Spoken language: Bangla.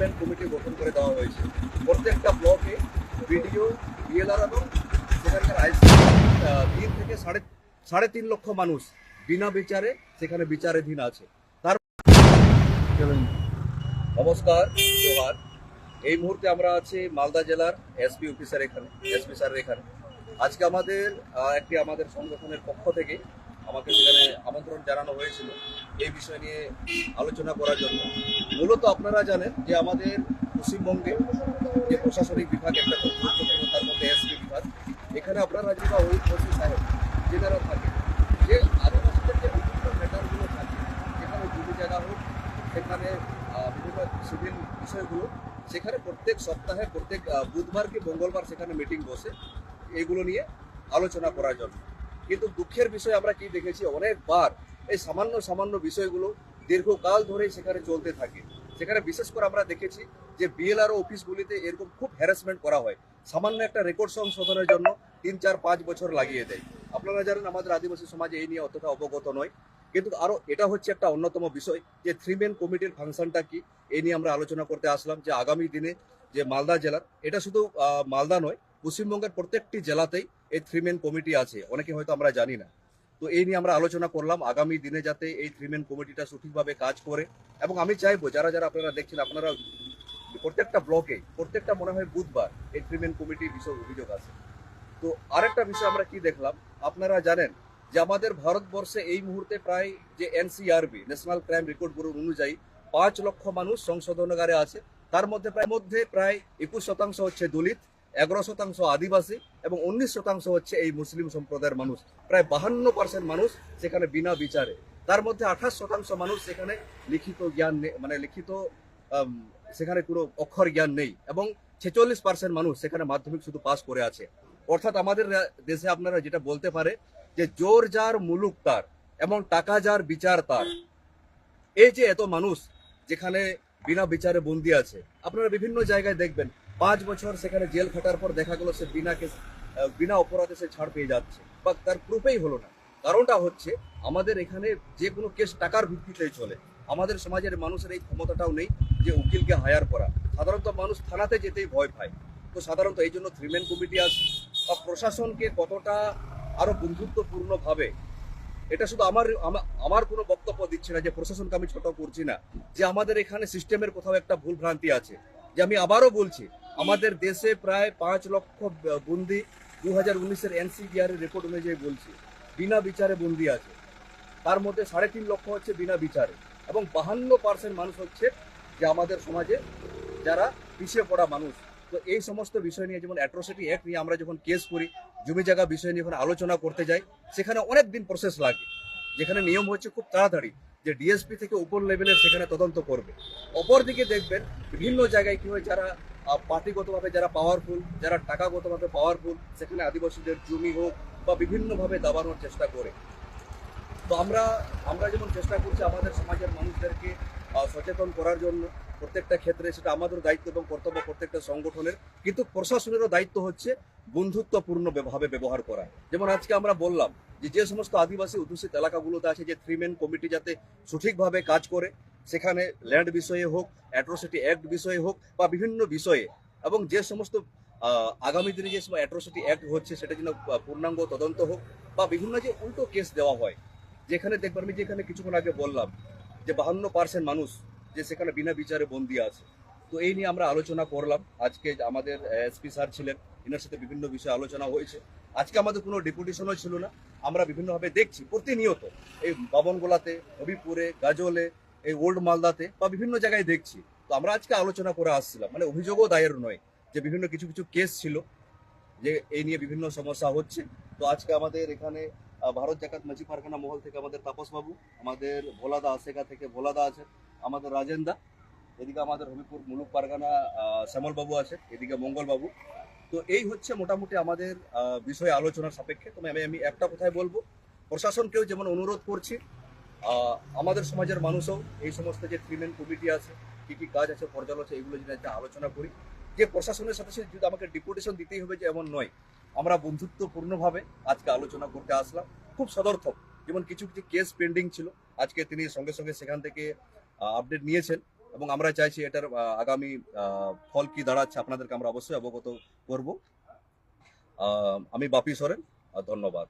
ম্যান কমিটি গঠন করে দেওয়া হয়েছে। প্রত্যেকটা ব্লকে বিডিও বিএলআর এবং সেখানকার আইসি তিন থেকে সাড়ে সাড়ে তিন লক্ষ মানুষ বিনা বিচারে সেখানে বিচারাধীন আছে। তার নমস্কার, জোহার। এই মুহূর্তে আমরা আছি মালদা জেলার এসপি অফিসার এখানে এসপি স্যারের এখানে। আজকে আমাদের একটি আমাদের সংগঠনের পক্ষ থেকে আমাকে সেখানে আমন্ত্রণ জানানো হয়েছিল এই বিষয় নিয়ে আলোচনা করার জন্য। মূলত আপনারা জানেন যে আমাদের পশ্চিমবঙ্গে যে প্রশাসনিক বিভাগ, একটা খুব গুরুত্বপূর্ণ, তার মধ্যে এসপি বিভাগ, এখানে আপনারা যেটা ওই ওসি সাহেব যেনারা থাকে, যে আদিবাসীদের যে বিভিন্ন ম্যাটারগুলো থাকে, যেখানে জমি জায়গা হোক, সেখানে বিভিন্ন সিভিল বিষয়গুলো, সেখানে প্রত্যেক সপ্তাহে, প্রত্যেক বুধবার কি মঙ্গলবার সেখানে মিটিং বসে, এগুলো নিয়ে আলোচনা করার জন্য। কিন্তু দুঃখের বিষয় আমরা কি দেখেছি? অনেকবার এই সামান্য সামান্য বিষয়গুলো দীর্ঘকাল ধরেই সেখানে চলতে থাকে। সেখানে বিশেষ করে আমরা দেখেছি যে বিএলআরও অফিসগুলিতে এরকম খুব হ্যারাসমেন্ট করা হয়। সামান্য একটা রেকর্ড সংশোধনের জন্য তিন, চার, পাঁচ বছর লাগিয়ে দেয়। আপনারা জানেন, আমাদের আদিবাসী সমাজে এই নিয়ে অতটা অবগত নয়। কিন্তু আরও এটা হচ্ছে একটা অন্যতম বিষয় যে থ্রি মেন কমিটির ফাংশনটা কি? এই নিয়ে আমরা আলোচনা করতে আসলাম যে আগামী দিনে যে মালদা জেলার, এটা শুধু মালদা নয়, পশ্চিমবঙ্গের প্রত্যেকটি জেলাতেই এই থ্রি মেন কমিটি আছে, অনেকে হয়তো আমরা জানি না। তো এই নিয়ে আমরা আলোচনা করলাম, আগামী দিনে যাতে এই থ্রি মেন কমিটিটা সঠিকভাবে কাজ করে। এবং আমি চাইব, যারা যারা আপনারা দেখছেন, আপনারা প্রত্যেকটা ব্লকে, প্রত্যেকটা মনে হয় বুধবার এই থ্রি মেন কমিটি বিষয় অভিযোগ আছে। তো আরেকটা বিষয় আমরা কি দেখলাম, আপনারা জানেন যে আমাদের ভারতবর্ষে এই মুহূর্তে প্রায় যে NCRB national crime record bureau অনুযায়ী পাঁচ লক্ষ মানুষ সংশোধনাগারে আছে। তার মধ্যে প্রায় মধ্যে প্রায় একুশ শতাংশ হচ্ছে দলিত। এগারো শতাংশ আদিবাসী এবং উনিশ শতাংশ হচ্ছে এই মুসলিম সম্প্রদায়ের মানুষ। প্রায় বাহান্ন পার্সেন্ট মানুষ সেখানে বিনা বিচারে। তার মধ্যে আঠাশ শতাংশ মানুষ সেখানে লিখিত জ্ঞান মানে লিখিত সেখানে কোনো অক্ষর জ্ঞান নেই এবং ছেচল্লিশ পার্সেন্ট মানুষ সেখানে মাধ্যমিক শুধু পাস করে আছে। অর্থাৎ আমাদের দেশে আপনারা যেটা বলতে পারে যে জোর যার, মুলুক তার এবং টাকা যার, বিচার তার। এই যে এত মানুষ যেখানে বিনা বিচারে বন্দি আছে, আপনারা বিভিন্ন জায়গায় দেখবেন পাঁচ বছর সেখানে জেল খাটার পর দেখা গেল সে বিনা কেস বিনা অপরাধে সে ছাড় পেয়ে যাচ্ছে। বা তার প্রুফেই হলো না। কারণটা হচ্ছে, আমাদের এখানে যে কোনো কেস টাকার ভিত্তিতেই চলে। আমাদের সমাজের মানুষের এই ক্ষমতাটাও নেই যে উকিলকে হায়ার করা। সাধারণত মানুষ থানাতে যেতেই ভয় পায়। তো সাধারণত এই জন্য থ্রিম্যান কমিটি আছে বা প্রশাসনকে কতটা আরও বন্ধুত্বপূর্ণভাবে, এটা শুধু আমার আমার কোনো বক্তব্য দিচ্ছে না যে প্রশাসনকে আমি ছোট করছি না। যে আমাদের এখানে সিস্টেমের কোথাও একটা ভুল ভ্রান্তি আছে। যে আমি আবারও বলছি আমাদের দেশে প্রায় পাঁচ লক্ষ বন্দি দু হাজার উনিশের এনসিবিআর রিপোর্ট অনুযায়ী বলছি। বিনা বিচারে বন্দি আছে। তার মধ্যে সাড়ে তিন লক্ষ হচ্ছে বিনা বিচারে এবং বাহান্ন পার্সেন্ট মানুষ হচ্ছে যে আমাদের সমাজে যারা পিছিয়ে পড়া মানুষ। তো এই সমস্ত বিষয় নিয়ে যেমন অ্যাট্রোসিটি অ্যাক্ট নিয়ে আমরা যখন কেস করি, জমি জায়গা বিষয় নিয়ে যখন আলোচনা করতে যাই, সেখানে অনেক দিন প্রসেস লাগে। যেখানে নিয়ম হচ্ছে খুব তাড়াতাড়ি। যে ডিএসপি থেকে উপর লেভেলের সেখানে তদন্ত করবে। অপরদিকে দেখবেন বিভিন্ন জায়গায় কি হয়, যারা পার্টিগতভাবে যারা পাওয়ারফুল যারা টাকাগতভাবে পাওয়ারফুল সেখানে আদিবাসীদের জমি হোক বা বিভিন্নভাবে দাবানোর চেষ্টা করে। তো আমরা আমরা যেমন চেষ্টা করছি আমাদের সমাজের মানুষদেরকে সচেতন করার জন্য প্রত্যেকটা ক্ষেত্রে সেটা আমাদের দায়িত্ব এবং কর্তব্য প্রত্যেকটা সংগঠনের। কিন্তু প্রশাসনেরও দায়িত্ব হচ্ছে বন্ধুত্বপূর্ণ ভাবে ব্যবহার করা। যেমন আজকে আমরা বললাম যে যে সমস্ত আদিবাসী অধ্যুষিত এলাকাগুলোতে আছে যে থ্রি মেন কমিটি যাতে সঠিকভাবে কাজ করে, সেখানে ল্যান্ড বিষয়ে হোক অ্যাট্রোসিটি অ্যাক্ট বিষয়ে হোক বা বিভিন্ন বিষয়ে এবং যে সমস্ত আগামী দিনে যে সময় অ্যাট্রোসিটি অ্যাক্ট হচ্ছে সেটা যেন পূর্ণাঙ্গ তদন্ত হোক বা বিভিন্ন যে উল্টো কেস দেওয়া হয়। যেখানে দেখবেন আমি যেখানে কিছুক্ষণ আগে বললাম যে বাহান্ন পার্সেন্ট মানুষ যে সেখানে বিনা বিচারে বন্দি আছে। তো এই নিয়ে আমরা আলোচনা করলাম। আজকে আমাদের এসপি স্যার ছিলেন এনার সাথে বিভিন্ন বিষয়ে আলোচনা হয়েছে। আজকে আমাদের কোনো ডেপুটেশনও ছিল না। আমরা বিভিন্নভাবে দেখছি, প্রতিনিয়ত এই বাবনগোলাতে, হবিপুরে, গাজলে, এই ওল্ড মালদাতে বা বিভিন্ন জায়গায় দেখছি। তো আমরা আজকে আলোচনা করে আসছিলাম। মানে অভিযোগও দায়ের নয় যে বিভিন্ন কিছু কিছু কেস ছিল, যে এই নিয়ে বিভিন্ন সমস্যা হচ্ছে। তো আজকে আমাদের এখানে ভারত জাকাত মাঝি পারখানা মহল থেকে আমাদের তাপস বাবু, আমাদের ভোলাদা আশেকা থেকে ভোলাদা আছেন, আমাদের রাজেন্দা, এদিকে আমাদের হবিপুর মুলুক পারগানা শ্যামল বাবু আছে, এদিকে মঙ্গল বাবু। তো এই হচ্ছে মোটামুটি আমাদের বিষয়ে আলোচনার সাপেক্ষে। তবে আমি আমি একটা কথাই বলব, প্রশাসনকেও যেমন অনুরোধ করছি আমাদের সমাজের মানুষও এই সমস্ত যে থ্রিমেন কমিটি আছে, কি কি কাজ আছে, পর্যালোচনা, এগুলো যদি একটা আলোচনা করি। যে প্রশাসনের সাথে সাথে যদি আমাকে ডিপুটেশন দিতেই হবে যে এমন নয় আমরা বন্ধুত্বপূর্ণভাবে আজকে আলোচনা করতে আসলাম। খুব সদর্থক, যেমন কিছু কিছু কেস পেন্ডিং ছিল। আজকে তিনি সঙ্গে সঙ্গে সেখান থেকে আপডেট নিয়েছেন এবং আমরা চাইছি এটার আগামী ফল কি দাঁড়াচ্ছে আপনাদেরকে আমরা অবশ্যই অবগত করব। আমি বাপি সরেন ধন্যবাদ।